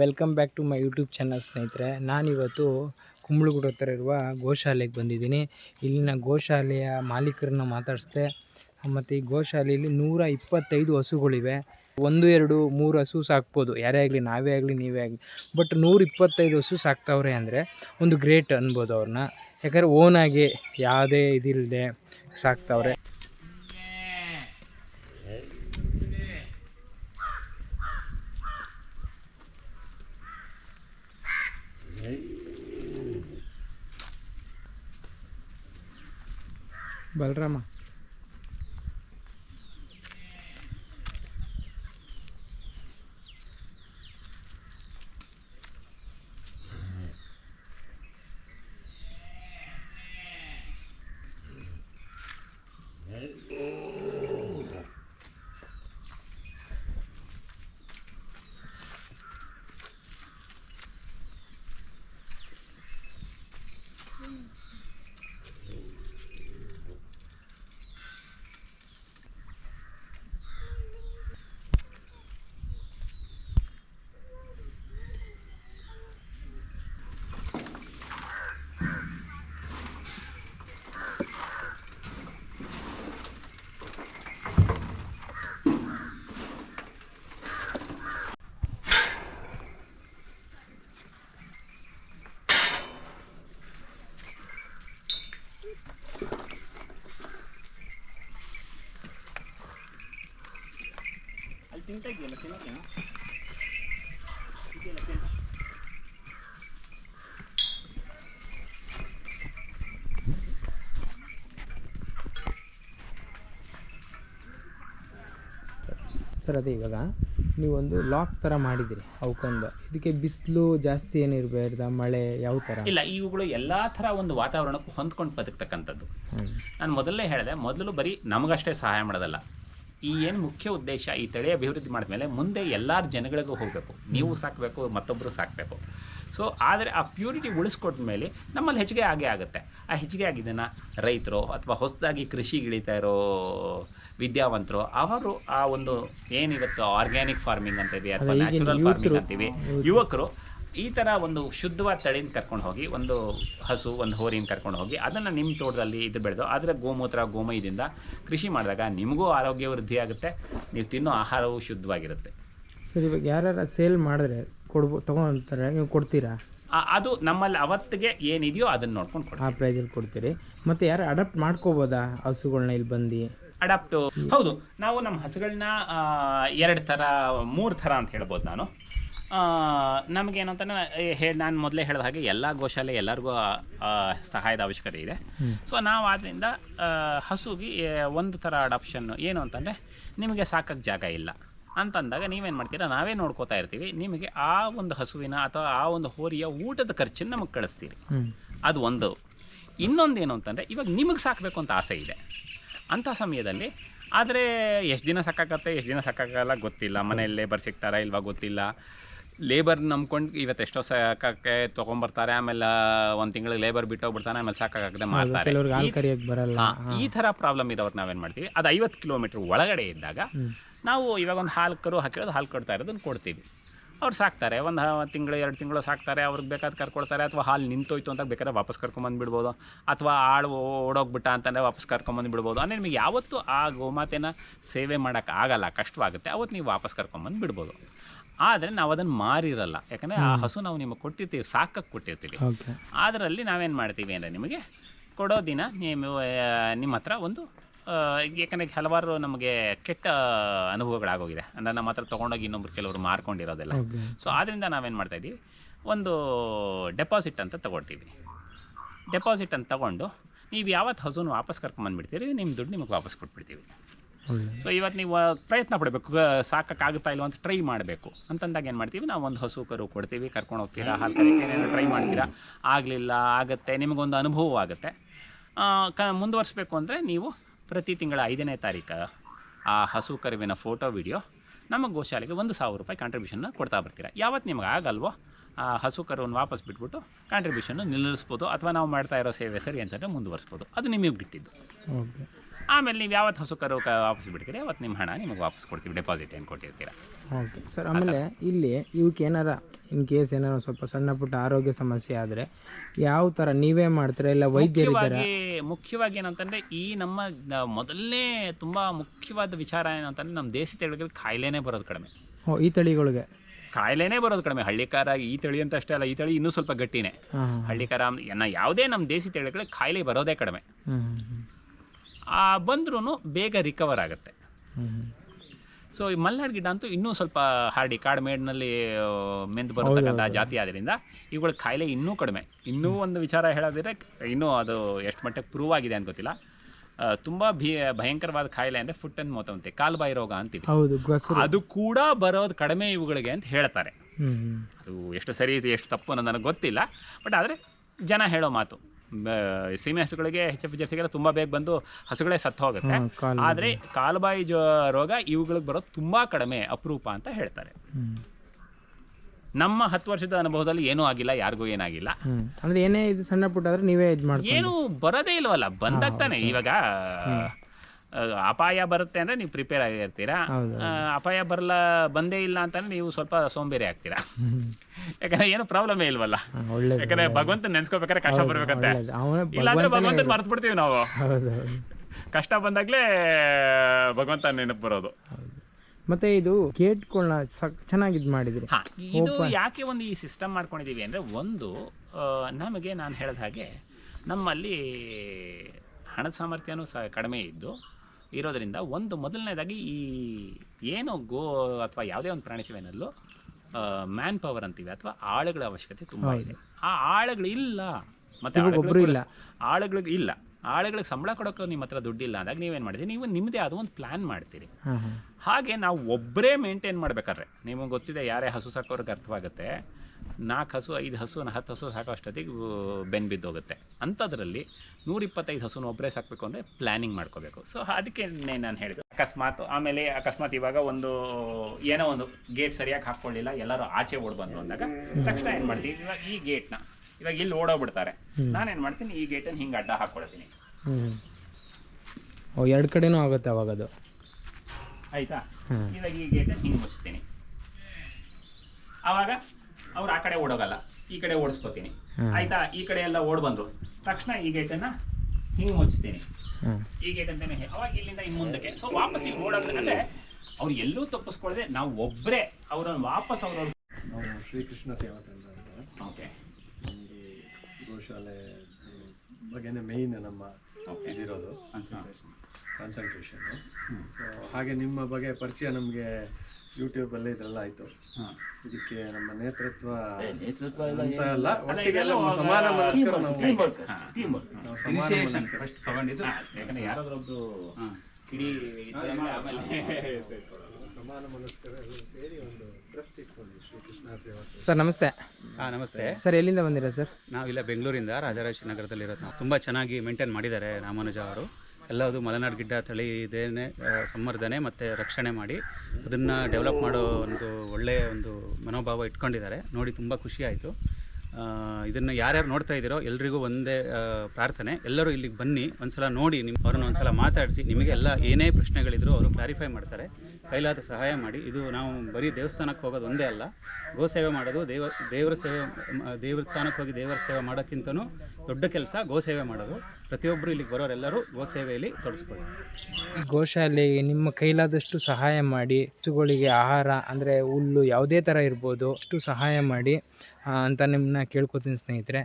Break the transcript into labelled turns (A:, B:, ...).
A: Welcome back to my YouTube channel ಸ್ನೇಹಿತರೆ. ನಾನಿವತ್ತು ಕುಂಬಳಗುಡ ಹತ್ತಿರ ಇರುವ ಗೋಶಾಲೆಗೆ ಬಂದಿದ್ದೀನಿ. ಇಲ್ಲಿನ ಗೋಶಾಲೆಯ ಮಾಲೀಕರನ್ನ ಮಾತಾಡಿಸ್ದೆ. ಮತ್ತು ಈ ಗೋಶಾಲೆಯಲ್ಲಿ ನೂರ ಇಪ್ಪತ್ತೈದು ಹಸುಗಳಿವೆ. ಒಂದು, ಎರಡು, ಮೂರು ಹಸು ಸಾಕ್ಬೋದು. ಯಾರೇ ಆಗಲಿ, ನಾವೇ ಆಗಲಿ, ನೀವೇ ಆಗಲಿ. ಬಟ್ ನೂರ ಇಪ್ಪತ್ತೈದು ಹಸು ಸಾಕ್ತವ್ರೆ ಅಂದರೆ ಒಂದು ಗ್ರೇಟ್ ಅನ್ಬೋದು ಅವ್ರನ್ನ. ಯಾಕಂದರೆ ಓನಾಗಿ ಯಾವುದೇ ಇದಿಲ್ಲದೆ ಸಾಕ್ತವ್ರೆ.
B: Valrama. ತಿಂತಾ ಇದೆಯಲ್ಲ ತಿನ್ನಕ್ಕೆ
A: ಸರ್ ಅದೇ ಇವಾಗ ನೀವೊಂದು ಲಾಕ್ ಥರ ಮಾಡಿದಿರಿ ಅವಕ್ಕೊಂದು. ಇದಕ್ಕೆ ಬಿಸಿಲು ಜಾಸ್ತಿ ಏನಿರಬೇಡ ಮಳೆ ಯಾವ ಥರ
B: ಇಲ್ಲ ಇವುಗಳು ಎಲ್ಲಾ ಥರ ಒಂದು ವಾತಾವರಣಕ್ಕೂ ಹೊಂದ್ಕೊಂಡು ಬದುಕ್ತಕ್ಕಂಥದ್ದು. ನಾನು ಮೊದಲೇ ಹೇಳಿದೆ ಮೊದಲು ಬರೀ ನಮಗಷ್ಟೇ ಸಹಾಯ ಮಾಡೋದಲ್ಲ. ಈ ಏನು ಮುಖ್ಯ ಉದ್ದೇಶ ಈ ತಳಿ ಅಭಿವೃದ್ಧಿ ಮಾಡಿದ್ಮೇಲೆ ಮುಂದೆ ಎಲ್ಲರ ಜನಗಳಿಗೂ ಹೋಗಬೇಕು. ನೀವು ಸಾಕಬೇಕು ಮತ್ತೊಬ್ಬರು ಸಾಕಬೇಕು. ಸೊ ಆದರೆ ಆ ಪ್ಯೂರಿಟಿ ಉಳಿಸ್ಕೊಟ್ಟ ಮೇಲೆ ನಮ್ಮಲ್ಲಿ ಹೆಚ್ಚಿಗೆ ಆಗೇ ಆಗುತ್ತೆ. ಆ ಹೆಚ್ಚಿಗೆ ಆಗಿದ್ದನ್ನು ರೈತರು ಅಥವಾ ಹೊಸದಾಗಿ ಕೃಷಿಗೆ ಇಳಿತಾ ಇರೋ ವಿದ್ಯಾವಂತರು ಅವರು ಆ ಒಂದು ಏನಿವತ್ತು ಆರ್ಗ್ಯಾನಿಕ್ ಫಾರ್ಮಿಂಗ್ ಅಂತೀವಿ ಅಥವಾ ನ್ಯಾಚುರಲ್ ಫಾರ್ಮಿಂಗ್ ಅಂತೀವಿ ಯುವಕರು ಈ ಥರ ಒಂದು ಶುದ್ಧವಾದ ತಳಿನ ಕರ್ಕೊಂಡು ಹೋಗಿ ಒಂದು ಹಸು ಒಂದು ಹೋರಿನ ಕರ್ಕೊಂಡು ಹೋಗಿ ಅದನ್ನು ನಿಮ್ಮ ತೋಟದಲ್ಲಿ ಇದು ಬೆಳೆದು ಅದರ ಗೋಮೂತ್ರ ಗೋಮಯದಿಂದ ಕೃಷಿ ಮಾಡಿದಾಗ ನಿಮಗೂ ಆರೋಗ್ಯ ವೃದ್ಧಿ ಆಗುತ್ತೆ ನೀವು ತಿನ್ನೋ ಆಹಾರವೂ ಶುದ್ಧವಾಗಿರುತ್ತೆ.
A: ಸರ್ ಇವಾಗ ಯಾರು ಸೇಲ್ ಮಾಡಿದ್ರೆ ಕೊಡ್ಬೋ ತೊಗೊಂತಾರೆ ನೀವು ಕೊಡ್ತೀರಾ?
B: ಅದು ನಮ್ಮಲ್ಲಿ ಅವತ್ತಿಗೆ ಏನಿದೆಯೋ ಅದನ್ನು ನೋಡ್ಕೊಂಡು ಕೊಡಿ
A: ಆ ಪ್ರೈಸಲ್ಲಿ ಕೊಡ್ತೀರಿ. ಮತ್ತು ಯಾರು ಅಡಾಪ್ಟ್ ಮಾಡ್ಕೋಬೋದಾ ಹಸುಗಳನ್ನ ಇಲ್ಲಿ ಬಂದು?
B: ಅಡಾಪ್ಟು ಹೌದು ನಾವು ನಮ್ಮ ಹಸುಗಳನ್ನ ಎರಡು ಥರ ಮೂರು ಥರ ಅಂತ ಹೇಳ್ಬೋದು ನಾನು. ಆ, ಹೇ ನಾನು ಮೊದಲೇ ಹೇಳಿದ ಹಾಗೆ ಎಲ್ಲ ಗೋಶಾಲೆ ಎಲ್ಲರಿಗೂ ಸಹಾಯದ ಅವಶ್ಯಕತೆ ಇದೆ. ಸೊ ನಾವು ಆದ್ದರಿಂದ ಹಸುವಿಗೆ ಹಸುಗೆ ಒಂದು ಥರ ಅಡಾಪ್ಷನ್ನು ಏನು ಅಂತಂದರೆ ನಿಮಗೆ ಸಾಕಕ್ಕೆ ಜಾಗ ಇಲ್ಲ. ಅಂತಂದಾಗ ನೀವೇನು ಮಾಡ್ತೀರಾ ನಾವೇ ನೋಡ್ಕೋತಾ ಇರ್ತೀವಿ. ನಿಮಗೆ ಆ ಒಂದು ಹಸುವಿನ ಅಥವಾ ಆ ಒಂದು ಹೋರಿಯ ಊಟದ ಖರ್ಚನ್ನು ನಮಗೆ ಕಳಿಸ್ತೀರಿ. ಅದು ಒಂದು. ಇನ್ನೊಂದು ಏನು ಅಂತಂದರೆ ಇವಾಗ ನಿಮಗೆ ಸಾಕಬೇಕು ಅಂತ ಆಸೆ ಇದೆ. ಅಂಥ ಸಮಯದಲ್ಲಿ ಆದರೆ ಎಷ್ಟು ದಿನ ಸಾಕಾಗತ್ತೆ ಎಷ್ಟು ದಿನ ಸಾಕಾಗಲ್ಲ ಗೊತ್ತಿಲ್ಲ. ಮನೆಯಲ್ಲೇ ಬರ್ಸಿಕ್ತಾರಾ ಇಲ್ವಾ ಗೊತ್ತಿಲ್ಲ. ಲೇಬರ್ ನಂಬ್ಕೊಂಡು ಇವತ್ತು ಎಷ್ಟೋ ಸಾಕಕ್ಕೆ ತೊಗೊಂಬರ್ತಾರೆ. ಆಮೇಲೆ ಒಂದು ತಿಂಗಳಿಗೆ ಲೇಬರ್ ಬಿಟ್ಟೋಗ್ಬಿಡ್ತಾನೆ ಆಮೇಲೆ ಸಾಕಾಗದೆ ಮಾಡ್ತಾರೆ.
A: ಕೆಲವ್ರಿಗೆ ಹಾಲು
B: ಈ-
A: ಬರಲ್ಲ.
B: ಹಾ, ಈ ಥರ ಪ್ರಾಬ್ಲಮ್ ಇರೋರು ನಾವೇನು ಮಾಡ್ತೀವಿ? ಅದು ಐವತ್ತು ಕಿಲೋಮೀಟ್ರ್ ಒಳಗಡೆ ಇದ್ದಾಗ ನಾವು ಇವಾಗ ಒಂದು ಹಾಲು ಕರು ಹಾಕಿರೋದು ಹಾಲು ಕೊಡ್ತಾ ಇರೋದನ್ನು ಕೊಡ್ತೀವಿ. ಅವ್ರು ಸಾಕ್ತಾರೆ. ಒಂದು ತಿಂಗಳು ಎರಡು ತಿಂಗಳು ಸಾಕ್ತಾರೆ. ಅವ್ರಿಗೆ ಬೇಕಾದ ಕರ್ಕೊಳ್ತಾರೆ. ಅಥವಾ ಹಾಲು ನಿಂತೋಯ್ತು ಅಂತ ಬೇಕಾದ್ರೆ ವಾಪಸ್ ಕರ್ಕೊಂಬಂದ್ಬಿಡ್ಬೋದು. ಅಥವಾ ಆಳು ಓಡೋಗ್ಬಿಟ್ಟ ಅಂತಂದರೆ ವಾಪಸ್ ಕರ್ಕೊಂಬಂದ್ಬಿಡ್ಬೋದು. ಅಂದರೆ ನಿಮಗೆ ಯಾವತ್ತೂ ಆ ಗೋಮಾತೆನ ಸೇವೆ ಮಾಡೋಕ್ಕಾಗಲ್ಲ ಕಷ್ಟವಾಗುತ್ತೆ. ಅವತ್ತು ನೀವು ವಾಪಸ್ ಕರ್ಕೊಂಬಂದು ಬಿಡ್ಬೋದು ಆದರೆ ನಾವು ಅದನ್ನು ಮಾರಿರಲ್ಲ. ಯಾಕಂದರೆ ಆ ಹಸು ನಾವು ನಿಮಗೆ ಕೊಟ್ಟಿರ್ತೀವಿ ಸಾಕಕ್ಕೆ ಕೊಟ್ಟಿರ್ತೀವಿ. ಅದರಲ್ಲಿ ನಾವೇನು ಮಾಡ್ತೀವಿ ಅಂದರೆ ನಿಮಗೆ ಕೊಡೋ ದಿನ ನೀವು ನಿಮ್ಮ ಹತ್ರ ಒಂದು ಯಾಕಂದರೆ ಹಲವಾರು ನಮಗೆ ಕೆಟ್ಟ ಅನುಭವಗಳಾಗೋಗಿದೆ. ಅಂದರೆ ನಮ್ಮ ಹತ್ರ ತೊಗೊಂಡೋಗಿ ಇನ್ನೊಬ್ರು ಕೆಲವರು ಮಾರ್ಕೊಂಡಿರೋದೆಲ್ಲ. ಸೊ ಆದ್ದರಿಂದ ನಾವೇನು ಮಾಡ್ತಾಯಿದ್ದೀವಿ ಒಂದು ಡೆಪಾಸಿಟ್ ಅಂತ ತಗೊಳ್ತೀವಿ. ಡೆಪಾಸಿಟ್ ಅಂತ ತಗೊಂಡು ನೀವು ಯಾವತ್ತು ಹಸುನ ವಾಪಸ್ ಕರ್ಕೊಂಬಂದ್ಬಿಡ್ತೀರಿ ನಿಮ್ಮ ದುಡ್ಡು ನಿಮಗೆ ವಾಪಸ್ ಕೊಟ್ಬಿಡ್ತೀವಿ. ಸೊ ಇವತ್ತು ನೀವು ಪ್ರಯತ್ನ ಪಡಬೇಕು. ಸಾಕಾಗುತ್ತಾ ಇಲ್ಲ ಅಂತ ಟ್ರೈ ಮಾಡಬೇಕು. ಅಂತಂದಾಗ ಏನು ಮಾಡ್ತೀವಿ? ನಾವು ಒಂದು ಹಸು ಕರು ಕೊಡ್ತೀವಿ. ಕರ್ಕೊಂಡು ಹೋಗ್ತೀರಾ? ಹಾಲು ಏನೇನು ಟ್ರೈ ಮಾಡ್ತೀರಾ? ಆಗಲಿಲ್ಲ ಆಗುತ್ತೆ. ನಿಮಗೊಂದು ಅನುಭವ ಆಗುತ್ತೆ. ಕ ಮುಂದುವರಿಸ್ಬೇಕು ಅಂದರೆ ನೀವು ಪ್ರತಿ ತಿಂಗಳ ಐದನೇ ತಾರೀಕು ಆ ಹಸು ಕರುವಿನ ಫೋಟೋ ವಿಡಿಯೋ ನಮ್ಮ ಗೋಶಾಲೆಗೆ ಒಂದು ಸಾವಿರ ರೂಪಾಯಿ ಕಾಂಟ್ರಿಬ್ಯೂಷನ್ನ ಕೊಡ್ತಾ ಬರ್ತೀರಾ. ಯಾವತ್ತು ನಿಮ್ಗೆ ಆಗಲ್ವೋ ಆ ಹಸು ಕರುವನ್ನು ವಾಪಸ್ ಬಿಟ್ಬಿಟ್ಟು ಕಾಂಟ್ರಿಬ್ಯೂಷನ್ನು ನಿಲ್ಲಿಸ್ಬೋದು. ಅಥವಾ ನಾವು ಮಾಡ್ತಾ ಇರೋ ಸೇವೆ ಸರಿ ಅನ್ಸಂದ್ರೆ ಮುಂದುವರಿಸ್ಬೋದು. ಅದು ನಿಮಗೆ ಬಿಟ್ಟಿದ್ದು
A: ಓಕೆ.
B: ಆಮೇಲೆ ನೀವು ಯಾವತ್ತು ಹಸು ಕರು ವಾಪಸ್ ಬಿಡ್ತೀರಿ? ಅವತ್ತು ನಿಮ್ಮ ಹಣ ನಿಮಗೆ ವಾಪಸ್ ಕೊಡ್ತೀವಿ? ಡೆಪಾಸಿಟ್ ಏನು ಕೊಟ್ಟಿರ್ತೀರಾ?
A: ಓಕೆ. ಸರ್ ಆಮೇಲೆ ಇಲ್ಲಿ ಇವಕ್ಕೆ ಏನಾರ ಇನ್ ಕೇಸ್ ಏನಾರ ಸ್ವಲ್ಪ ಸಣ್ಣ ಪುಟ್ಟ ಆರೋಗ್ಯ ಸಮಸ್ಯೆ ಆದರೆ ಯಾವ ಥರ ನೀವೇ ಮಾಡ್ತೀರಾ? ಇಲ್ಲ ವೈದ್ಯರು
B: ಮುಖ್ಯವಾಗಿ ಏನಂತಂದರೆ ಈ ನಮ್ಮ ಮೊದಲನೇ ತುಂಬ ಮುಖ್ಯವಾದ ವಿಚಾರ ಏನಂತಂದರೆ ನಮ್ಮ ದೇಸಿ ತಳಿಗಳಿಗೆ ಕಾಯಿಲೆನೇ ಬರೋದು ಕಡಿಮೆ.
A: ಓ ಈ ತಳಿಗಳಿಗೆ?
B: ಕಾಯಿಲೆನೇ ಬರೋದು ಕಡಿಮೆ. ಹಳ್ಳಿಕಾರ ಈ ತಳಿ ಅಂತ ಅಷ್ಟೇ ಅಲ್ಲ ಈ ತಳಿ ಇನ್ನೂ ಸ್ವಲ್ಪ ಗಟ್ಟಿನೇ. ಹಳ್ಳಿಕಾರ ಯಾವುದೇ ನಮ್ಮ ದೇಸಿ ತಳಿಗಳಿಗೆ ಕಾಯಿಲೆ ಬರೋದೇ ಕಡಿಮೆ. ಬಂದ್ರೂ ಬೇಗ ರಿಕವರ್ ಆಗುತ್ತೆ. ಸೊ ಈ ಮಲ್ನಾಡ್ ಗಿಡ ಅಂತೂ ಇನ್ನೂ ಸ್ವಲ್ಪ ಹಾರ್ಡಿ ಕಾಡ್ಮೇಡ್ನಲ್ಲಿ ಮೆಂದು ಬರತಕ್ಕಂಥ ಜಾತಿ ಆದ್ದರಿಂದ ಇವುಗಳ ಕಾಯಿಲೆ ಇನ್ನೂ ಕಡಿಮೆ. ಇನ್ನೂ ಒಂದು ವಿಚಾರ ಹೇಳೋದಿದ್ರೆ ಇನ್ನೂ ಅದು ಎಷ್ಟು ಮಟ್ಟಕ್ಕೆ ಪ್ರೂವ್ ಆಗಿದೆ ಅಂತ ಗೊತ್ತಿಲ್ಲ. ತುಂಬ ಭಿ ಭಯಂಕರವಾದ ಕಾಯಿಲೆ ಅಂದರೆ ಫುಟ್ ಅಂಡ್ ಮೌತ್ ಅಂತೆ ಕಾಲ್ಬಾಯಿ ರೋಗ ಅಂತೀವಿ ಅದು ಕೂಡ ಬರೋದು ಕಡಿಮೆ ಇವುಗಳಿಗೆ ಅಂತ ಹೇಳ್ತಾರೆ. ಅದು ಎಷ್ಟು ಸರಿ ಎಷ್ಟು ತಪ್ಪು ಅನ್ನೋ ನನಗೆ ಗೊತ್ತಿಲ್ಲ. ಬಟ್ ಆದರೆ ಜನ ಹೇಳೋ ಮಾತು. ಸೀಮೆ ಹಸುಗಳಿಗೆ ಎಚ್ ಎಫ್ ಜರ್ಸಿಗೆಲ್ಲ ತುಂಬ ಬೇಗ ಬಂದು ಹಸುಗಳೇ ಸತ್ತು ಹೋಗುತ್ತೆ
A: ಆದ್ರೆ ಕಾಲು
B: ಆದರೆ ಕಾಲುಬಾಯಿ ಜ ರೋಗ ಇವುಗಳಿಗೆ ಬರೋದು ತುಂಬಾ ಕಡಿಮೆ ಅಪರೂಪ ಅಂತ ಹೇಳ್ತಾರೆ. ನಮ್ಮ ಹತ್ತು ವರ್ಷದ ಅನುಭವದಲ್ಲಿ ಏನೂ ಆಗಿಲ್ಲ ಯಾರಿಗೂ ಏನಾಗಿಲ್ಲ.
A: ಅಂದ್ರೆ ಏನೇ ಇದು ಸಣ್ಣ ಪುಟ್ಟ ಆದ್ರೆ ನೀವೇ ಇದು
B: ಏನು ಬರೋದೇ ಇಲ್ವಲ್ಲ ಬಂದಾಗ ತಾನೆ ಇವಾಗ. ಅಪಾಯ ಬರುತ್ತೆ ಅಂದ್ರೆ ನೀವು ಪ್ರಿಪೇರ್ ಆಗಿರ್ತೀರಾ ಅಪಾಯ ಬರಲ್ಲ ಬಂದೇ ಇಲ್ಲ ಅಂತಂದ್ರೆ ನೀವು ಸ್ವಲ್ಪ ಸೋಂಬೇರಿ ಆಗ್ತೀರಾ? ಯಾಕಂದ್ರೆ ಏನು ಪ್ರಾಬ್ಲಮೇ ಇಲ್ವಲ್ಲ? ಯಾಕಂದ್ರೆ ಭಗವಂತ ನೆನ್ಸ್ಕೋಬೇಕಾದ್ರೆ ಕಷ್ಟ ಬರ್ಬೇಕಂತೆ. ಇಲ್ಲಾಂದ್ರೆ ಭಗವಂತ ಮರ್ತು ಬಿಡ್ತೀವಿ ನಾವು. ಕಷ್ಟ ಬಂದಾಗ್ಲೇ ಭಗವಂತ ನೆನಪು ಬರೋದು.
A: ಮತ್ತೆ ಇದು ಗೇಟ್ಗಳನ್ನ ಚೆನ್ನಾಗಿ ಇದು ಮಾಡಿದ್ರಿ.
B: ಇದು ಯಾಕೆ ಒಂದು ಈ ಸಿಸ್ಟಮ್ ಮಾಡ್ಕೊಂಡಿದೀವಿ ಅಂದ್ರೆ ಒಂದು ನಮಗೆ ನಾನು ಹೇಳಿದ ಹಾಗೆ ನಮ್ಮಲ್ಲಿ ಹಣದ ಸಾಮರ್ಥ್ಯನೂ ಸಹ ಕಡಿಮೆ ಇದ್ದು ಇರೋದ್ರಿಂದ ಒಂದು ಮೊದಲನೇದಾಗಿ ಈ ಏನು ಗೋ ಅಥವಾ ಯಾವುದೇ ಒಂದು ಪ್ರಾಣಿ ಸೇವೆನಲ್ಲೂ ಮ್ಯಾನ್ ಪವರ್ ಅಂತೀವಿ ಅಥವಾ ಆಳುಗಳ ಅವಶ್ಯಕತೆ ತುಂಬ ಇದೆ. ಆ ಆಳುಗಳು ಇಲ್ಲ. ಮತ್ತೆ ಆಳುಗಳು
A: ಇಲ್ಲ.
B: ಆಳುಗಳಿಗೆ ಇಲ್ಲ. ಆಳುಗಳಿಗೆ ಸಂಬಳ ಕೊಡೋಕೆ ನಿಮ್ಮ ಹತ್ರ ದುಡ್ಡಿಲ್ಲ ಅಂದಾಗ ನೀವೇನು ಮಾಡ್ತೀರಿ? ನೀವು ನಿಮ್ಮದೇ ಆದ ಒಂದು ಪ್ಲ್ಯಾನ್ ಮಾಡ್ತೀರಿ. ಹಾಗೆ ನಾವು ಒಬ್ಬರೇ ಮೇಂಟೈನ್ ಮಾಡ್ಬೇಕಾದ್ರೆ ನಿಮಗೆ ಗೊತ್ತಿದೆ ಯಾರೇ ಹಸು ಸಾಕೋರಿಗೆ ಅರ್ಥವಾಗುತ್ತೆ. ನಾಲ್ಕು ಹಸು ಐದು ಹಸು ಹತ್ತು ಹಸು ಸಾಕೋ ಅಷ್ಟೊತ್ತಿಗೆ ಬೆನ್ನು ಬಿದ್ದೋಗುತ್ತೆ. ಅಂಥದ್ರಲ್ಲಿ ನೂರಿಪ್ಪತ್ತೈದು ಹಸುನ ಒಬ್ಬರೇ ಸಾಕಬೇಕು ಅಂದರೆ ಪ್ಲ್ಯಾನಿಂಗ್ ಮಾಡ್ಕೋಬೇಕು. ಸೊ ಅದಕ್ಕೆ ನಾನು ಹೇಳಿದೆ ಅಕಸ್ಮಾತ್ ಆಮೇಲೆ ಅಕಸ್ಮಾತ್ ಇವಾಗ ಒಂದು ಏನೋ ಒಂದು ಗೇಟ್ ಸರಿಯಾಗಿ ಹಾಕ್ಕೊಳ್ಳಿಲ್ಲ ಎಲ್ಲರೂ ಆಚೆ ಓಡ್ ಬಂದ್ರು ಅಂದಾಗ ತಕ್ಷಣ ಏನು ಮಾಡ್ತೀನಿ ಇವಾಗ ಈ ಗೇಟ್ನ ಇವಾಗ ಇಲ್ಲಿ ಓಡೋಗ್ಬಿಡ್ತಾರೆ. ನಾನೇನು ಮಾಡ್ತೀನಿ ಈ ಗೇಟನ್ನು ಹಿಂಗೆ ಅಡ್ಡ ಹಾಕ್ಕೊಳ್ತೀನಿ.
A: ಎರಡು ಕಡೆನೂ ಆಗುತ್ತೆ ಅವಾಗ ಅದು.
B: ಆಯ್ತಾ. ಇವಾಗ ಈ ಗೇಟನ್ನು ಹಿಂಗೆ ಮುಚ್ತೀನಿ ಆವಾಗ ಅವ್ರು ಆ ಕಡೆ ಓಡೋಗಲ್ಲ ಈ ಕಡೆ ಓಡಿಸ್ಕೋತೀನಿ. ಆಯ್ತಾ? ಈ ಕಡೆ ಎಲ್ಲ ಓಡ್ ಬಂದು ತಕ್ಷಣ ಈ ಗೇಟನ್ನ ಹಿಂಗೆ ಮುಚ್ತೀನಿ. ಈ ಗೇಟ್ ಅಂತಾನೆ ಅವಾಗ ಇಲ್ಲಿಂದ ಇನ್ನು ಮುಂದಕ್ಕೆ ಸೊ ವಾಪಸ್ ಇಲ್ಲಿ ಓಡೋದ್ರೆ ಅಂದ್ರೆ ಅವ್ರು ಎಲ್ಲೂ ತಪ್ಪಿಸ್ಕೊಳ್ಳದೆ ನಾವು ಒಬ್ಬರೇ ಅವ್ರನ್ನ ವಾಪಸ್ ಅವ್ರ
C: ನಾವು ಶ್ರೀಕೃಷ್ಣ ಸೇವಾ ತಂಡ ಅಂತ.
B: ಓಕೆ.
C: ಗೋಶಾಲೆ ಬಗ್ಗೆನೇ ಮೇಯ್ನ್ ನಮ್ಮ ಇದಿರೋದು. ಕಾನ್ಸಂಟ್ರೇಷನ್ ಸೊ ಹಾಗೆ ನಿಮ್ಮ ಬಗ್ಗೆ ಪರಿಚಯ ನಮಗೆ ಯೂಟ್ಯೂಬಲ್ಲಿ ಇದೆಲ್ಲ ಆಯಿತು.
B: ಹಾಂ
C: ಇದಕ್ಕೆ ನಮ್ಮ ನೇತೃತ್ವ ಅಂತ ಅಲ್ಲ ಒಟ್ಟಿಗೆ ಎಲ್ಲ ಸಮಾನ ಮನಸ್ಕರು ನಾವು. ನಾವು ಸಮಾನ ಮನಸ್ಕರು.
B: ಯಾಕಂದ್ರೆ ಯಾರಾದ್ರೂ ಒಬ್ರು ಕಿಡಿ ಇದ್ದಾಗ ಆಮೇಲೆ
C: ಸಮಾನ ಮನಸ್ಕರೆಲ್ಲ ಸೇರಿ ಒಂದು ಟ್ರಸ್ಟ್ ಇಟ್ಕೊಂಡ್ವಿ ಶ್ರೀಕೃಷ್ಣ ಸೇವಾ
A: ಸರ್ ನಮಸ್ತೆ.
D: ಹಾಂ ನಮಸ್ತೆ.
A: ಸರ್ ಎಲ್ಲಿಂದ ಬಂದಿರ ಸರ್?
D: ನಾವಿಲ್ಲ ಬೆಂಗಳೂರಿಂದ ರಾಜರಾಜೇಶ್ವರಿ ನಗರದಲ್ಲಿರೋದು. ನಾವು ತುಂಬ ಚೆನ್ನಾಗಿ ಮೇಂಟೈನ್ ಮಾಡಿದ್ದಾರೆ ರಾಮಾನುಜ ಅವರು. ಎಲ್ಲದು ಮಲೆನಾಡು ಗಿಡ್ಡ ತಳಿ ಇದೇನೆ ಸಂವರ್ಧನೆ ಮತ್ತು ರಕ್ಷಣೆ ಮಾಡಿ ಅದನ್ನು ಡೆವಲಪ್ ಮಾಡೋ ಒಂದು ಒಳ್ಳೆಯ ಒಂದು ಮನೋಭಾವ ಇಟ್ಕೊಂಡಿದ್ದಾರೆ. ನೋಡಿ ತುಂಬ ಖುಷಿ ಆಯಿತು. ಇದನ್ನು ಯಾರ್ಯಾರು ನೋಡ್ತಾ ಇದ್ದೀರೋ ಎಲ್ರಿಗೂ ಒಂದೇ ಪ್ರಾರ್ಥನೆ. ಎಲ್ಲರೂ ಇಲ್ಲಿಗೆ ಬನ್ನಿ, ಒಂದ್ಸಲ ನೋಡಿ ನಿಮ್ಮ ಅವ್ರನ್ನ ಒಂದ್ಸಲ ಮಾತಾಡಿಸಿ, ನಿಮಗೆ ಎಲ್ಲ ಏನೇ ಪ್ರಶ್ನೆಗಳಿದ್ರು ಅವರು ಕ್ಲಾರಿಫೈ ಮಾಡ್ತಾರೆ. ಕೈಲಾದ ಸಹಾಯ ಮಾಡಿ. ಇದು ನಾವು ಬರೀ ದೇವಸ್ಥಾನಕ್ಕೆ ಹೋಗೋದು ಒಂದೇ ಅಲ್ಲ. ಗೋ ಸೇವೆ ಮಾಡೋದು ದೇವ, ದೇವರ ಸೇವೆ ದೇವಸ್ಥಾನಕ್ಕೆ ಹೋಗಿ ದೇವರ ಸೇವೆ ಮಾಡೋಕ್ಕಿಂತನೂ ದೊಡ್ಡ ಕೆಲಸ ಗೋ ಸೇವೆ ಮಾಡೋದು. ಪ್ರತಿಯೊಬ್ಬರು ಇಲ್ಲಿಗೆ ಬರೋರೆಲ್ಲರೂ ಗೋ ಸೇವೆಯಲ್ಲಿ ತೊಡಸ್ಬೋದು
A: ಈ ಗೋಶಾಲೆಗೆ ನಿಮ್ಮ ಕೈಲಾದಷ್ಟು ಸಹಾಯ ಮಾಡಿ, ಹಸುಗಳಿಗೆ ಆಹಾರ, ಅಂದರೆ ಹುಲ್ಲು ಯಾವುದೇ ಥರ ಇರ್ಬೋದು, ಅಷ್ಟು ಸಹಾಯ ಮಾಡಿ ಅಂತ ನಿಮ್ಮನ್ನ ಕೇಳ್ಕೊತೀನಿ ಸ್ನೇಹಿತರೆ.